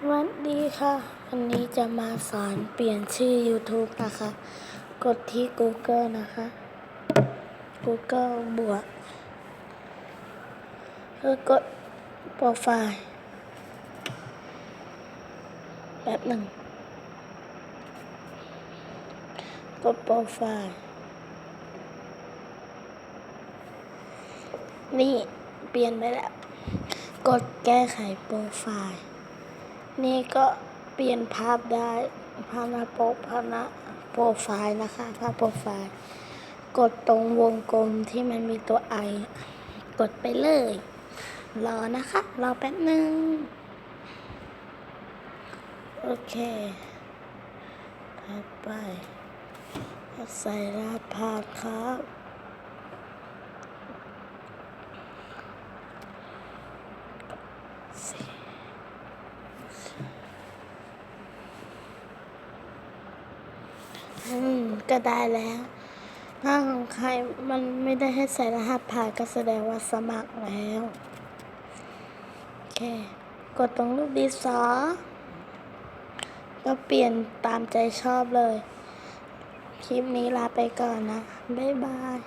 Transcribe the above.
สวัสดีค่ะ วันนี้จะมาสอนเปลี่ยนชื่อ YouTube นะคะ กดที่ Google นะคะ Google บวกแล้วกดโปรไฟล์แป๊บหนึ่ง กดโปรไฟล์ นี่ เปลี่ยนไปแล้ว กดแก้ไขโปรไฟล์ นี่ก็เปลี่ยนภาพได้ภาพหน้าปกภาพหน้าโปรไฟล์นะคะ ภาพโปรไฟล์ กดตรงวงกลมที่มันมีตัวไอกดไปเลย รอนะคะ รอแป๊บนึง โอเคถัดไปใส่รหัสผ่านครับ อืมก็ได้แล้ว ถ้าของใครมันไม่ได้ให้ใส่รหัสผ่านก็แสดงว่าสมัครแล้ว โอเค กดตรงรูปดีสอก็เปลี่ยนตามใจชอบเลย คลิปนี้ลาไปก่อนนะ บ๊ายบาย